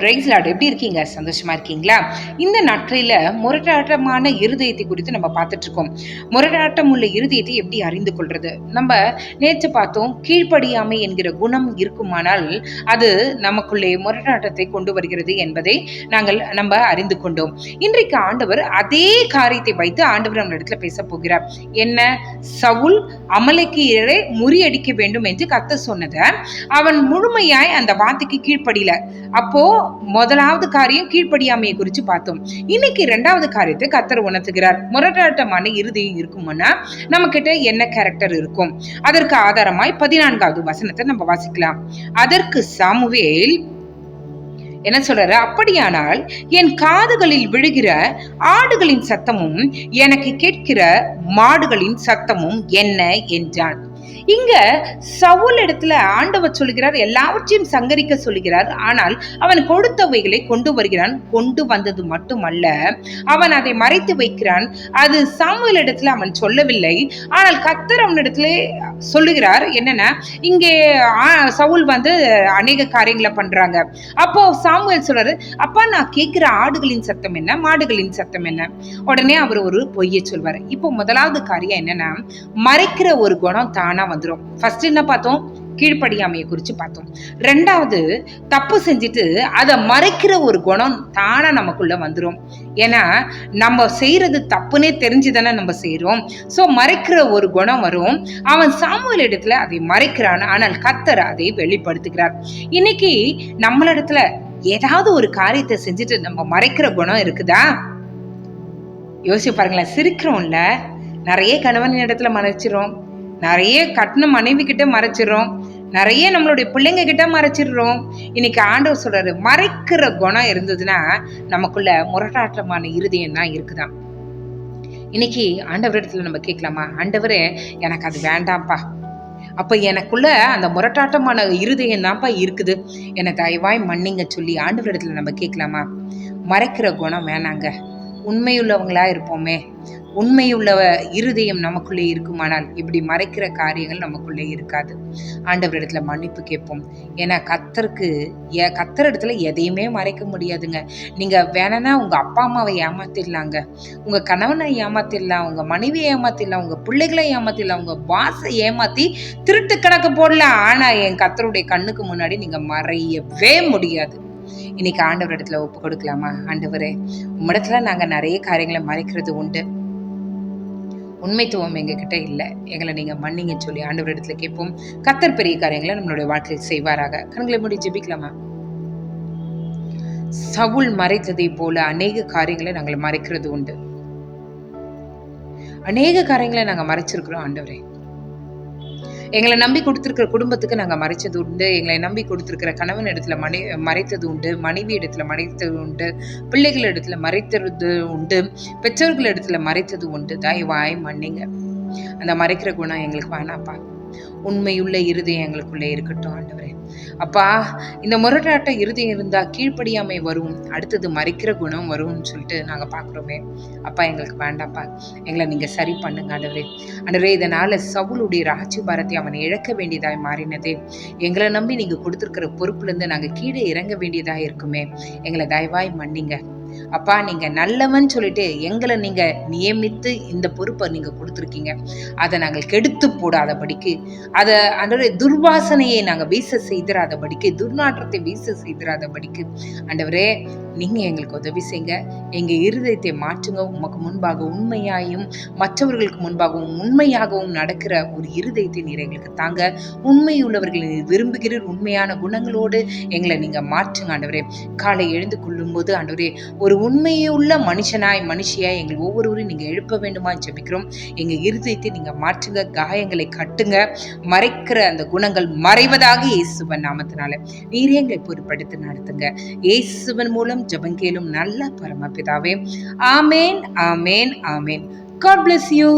Price lot எப்படி இருக்கீங்க? சந்தோஷமா இருக்கீங்களா? இந்த நாட்களில் முரடாட்டமான இருதயத்தை குறித்து நம்ம பார்த்துட்டு இருக்கோம் முரடாட்டம் உள்ள இருதயத்தை எப்படி அறிந்து கொள்றது? நம்ம நேற்று பார்த்தோம் கீழ்ப்படியாமை என்கிற குணம் இருக்குமானால் அது நமக்குள்ளே முரடாட்டத்தை கொண்டு வருகிறது என்பதை நாங்கள் நம்ம அறிந்து கொண்டோம். இன்றைக்கு ஆண்டவர் அதே காரியத்தை வைத்து ஆண்டவர் நம்ம இடத்துல பேச போகிறார். என்ன? சவுல் அமலக்கீரை முறியடிக்க வேண்டும் என்று கத்த சொன்னதை அவன் முழுமையாய் அந்த வார்த்தைக்கு கீழ்ப்படியில. அப்போ முதலாவது காரியம் கீழ்ப்படியாமையை குறித்து பார்த்தோம். இன்னைக்கு ரெண்டாவது காரியத்தை கத்தர் உணர்த்துகிறார். முரட்டாட்டமான இறுதியும் இருக்கும்னா நம்ம கிட்ட என்ன கேரக்டர் இருக்கும்? அதற்கு ஆதாரமாய் பதினான்காவது வசனத்தை நம்ம வாசிக்கலாம். அதற்கு சாமுவேல் என்ன சொல்றாரு? அப்படியானால் என் காதுகளில் விழுகிற ஆடுகளின் சத்தமும் எனக்கு கேட்கிற மாடுகளின் சத்தமும் என்ன? என்றான். இங்க சவுல் இடத்துல ஆண்டவர் சொல்கிறார் எல்லாவற்றையும் சங்கரிக்க சொல்கிறார். ஆனால் அவன் கொடுத்தவைகளை கொண்டு வருகிறான் கொண்டு வந்தது மட்டுமல்ல அவன் அதை மறைத்து வைக்கிறான். அது சாமுவேல் இடத்துல அவன் சொல்லவில்லை. ஆனால் கத்தர் அவனிடத்துல சொல்லுகிறார் என்னன்னா இங்கே சவுல் வந்து அநேக காரியங்களை பண்றாங்க. அப்போ சாமுவேல் சொல்றாரு அப்பா நான் கேட்கிற ஆடுகளின் சத்தம் என்ன? மாடுகளின் சத்தம் என்ன? உடனே அவர் ஒரு பொய்யை சொல்வார். இப்போ முதலாவது காரியம் என்னன்னா மறைக்கிற ஒரு குணம் தானா வந்துடும் ஃபர்ஸ்ட் என்ன பார்த்தோம்? கீழ்ப்படியாமையை குறித்து பார்த்தோம். ரெண்டாவது தப்பு செஞ்சுட்டு அதை மறைக்கிற ஒரு குணம் தானாக நமக்குள்ளே வந்துடும் ஏன்னா நம்ம செய்கிறது தப்புனே தெரிஞ்சு தானே நம்ம செய்கிறோம் ஸோ மறைக்கிற ஒரு குணம் வரும். அவன் சாமுவல் இடத்துல அதை மறைக்கிறான். ஆனால் கத்தர் அதை வெளிப்படுத்துகிறார். இன்னைக்கு நம்மளிடத்துல ஏதாவது ஒரு காரியத்தை செஞ்சுட்டு நம்ம மறைக்கிற குணம் இருக்குதா? யோசிச்சு பாருங்களேன். சிரிக்கிறோம்ல. நிறைய கணவன் இடத்துல மறைச்சிரும். நிறைய கட்டின மனைவி கிட்ட மறைச்சிடுறோம். நிறைய நம்மளுடைய பிள்ளைங்க கிட்ட மறைச்சிடுறோம். இன்னைக்கு ஆண்டவர் சொல்றாரு மறைக்கிற குணம் இருந்ததுன்னா நமக்குள்ள முரட்டாட்டமான இருதயம் தான் இருக்குதான் இன்னைக்கு ஆண்டவர் இடத்துல நம்ம கேட்கலாமா? ஆண்டவரே எனக்கு அது வேண்டாம்ப்பா. அப்ப எனக்குள்ள அந்த முரட்டாட்டமான இருதயம் தான்ப்பா இருக்குது. என்னை தயவாய் மன்னிங்க சொல்லி ஆண்டவர் இடத்துல நம்ம கேட்கலாமா? மறைக்கிற குணம் வேணாங்க. உண்மையுள்ளவங்களா இருப்போமே. உண்மையுள்ள இருதயம் நமக்குள்ளே இருக்குமானால் இப்படி மறைக்கிற காரியங்கள் நமக்குள்ளே இருக்காது. ஆண்டவரிடத்துல மன்னிப்பு கேட்போம். ஏன்னா கத்தருக்கு கத்தர் இடத்துல எதையுமே மறைக்க முடியாதுங்க. நீங்க வேணனா உங்க அப்பா அம்மாவை ஏமாத்திடலாங்க. உங்க கணவனை ஏமாத்திடலாம். உங்க மனைவியை ஏமாத்திடலாம். உங்க பிள்ளைகளை ஏமாத்திடலாம். உங்க பாசை ஏமாத்தி திருட்டு கணக்கு போடலாம். ஆனா என் கத்தருடைய கண்ணுக்கு முன்னாடி நீங்க மறையவே முடியாது. இன்னைக்கு ஆண்டவர் இடத்துல ஒப்பு கொடுக்கலாமா? ஆண்டவரே உம்மிடத்துல நாங்க நிறைய காரியங்களை மறைக்கிறது உண்டு. உண்மைத்துவம் எங்ககிட்ட இல்லை. எங்களை நீங்கள் மன்னிங்கன்னு சொல்லி ஆண்டவர் இடத்துல கேட்போம். கத்தர் பெரிய காரியங்களை நம்மளுடைய வாழ்க்கையில் செய்வாராக. கண்களை மூடி ஜெபிக்கலாமா? சவுல் மறைத்ததை போல அநேக காரியங்களை நாங்கள் மறைக்கிறது உண்டு. அநேக காரியங்களை நாங்கள் மறைச்சிருக்கிறோம் ஆண்டவரே. எங்களை நம்பி கொடுத்துருக்கிற குடும்பத்துக்கு நாங்கள் மறைச்சது உண்டு. எங்களை நம்பி கொடுத்துருக்கிற கணவன் இடத்துல மனை மறைத்தது உண்டு. மனைவி இடத்துல மறைத்தது உண்டு. பிள்ளைகள் இடத்துல மறைத்தது உண்டு. பெற்றோர்கள் இடத்துல மறைத்தது உண்டு. தயவாய் மன்னிங்க. அந்த மறைக்கிற குணம் எங்களுக்கு வேணாப்பா உண்மையுள்ள இருதயம் எங்களுக்குள்ளே இருக்கட்டும் ஆண்டவரே. அப்பா இந்த முரட்டாட்ட இருதயம் இருந்தா கீழ்ப்படியாமை வரும் அடுத்தது மறைக்கிற குணம் வரும்னு சொல்லிட்டு நாங்க பாக்குறோமே அப்பா எங்களுக்கு வேண்டாம்ப்பா. எங்களை நீங்க சரி பண்ணுங்க ஆண்டவரே. ஆண்டவரே இதனால சவுளுடைய ராஜ்யபாரத்தை அவனை அவன் இழக்க வேண்டியதாய் மாறினதே. எங்களை நம்பி நீங்க கொடுத்துருக்கிற பொறுப்புல இருந்து நாங்க கீழே இறங்க வேண்டியதாக இருக்குமே. எங்களை தயவாய் மன்னிங்க. அப்பா நீங்க நல்லவன் சொல்லிட்டு எங்களை நீங்க நியமித்து இந்த பொறுப்பை நீங்க கொடுத்துருக்கீங்க. அதை நாங்கள் கெடுத்து போடாதபடிக்கு அதை அந்த துர்வாசனையை நாங்கள் வீச செய்திராதபடிக்கு துர்நாற்றத்தை வீச செய்திராதபடிக்கு ஆண்டவரே நீங்க எங்களுக்கு உதவி செய்யுங்க. எங்க இருதயத்தை மாற்றுங்க. உமக்கு முன்பாக உண்மையாயும் மற்றவர்களுக்கு முன்பாகவும் உண்மையாகவும் நடக்கிற ஒரு இருதயத்தை நீர் எங்களுக்கு தாங்க. உண்மை உள்ளவர்களை விரும்புகிறீர். உண்மையான குணங்களோடு எங்களை நீங்க மாற்றுங்க ஆண்டவரே. காலை எழுந்து கொள்ளும் போது ஆண்டவரே ஒரு உண்மையுள்ள மனுஷனாய் மனுஷியாய் எங்கள் ஒவ்வொருவரும் நீங்கள் எழுப்ப வேண்டுமா ஜெபிக்கிறோம். எங்கள் இருதயத்தை நீங்கள் மாற்றுங்க காயங்களை கட்டுங்க மறைக்கிற அந்த குணங்கள் மறைவதாக இயேசுவன் நாமத்தினால. நீரே எங்களை பொருட்படுத்தி நடத்துங்க. இயேசுவன் மூலம் ஜபங்கேலும் நல்ல பரமபிதாவே. ஆமேன் ஆமேன் ஆமேன். God bless you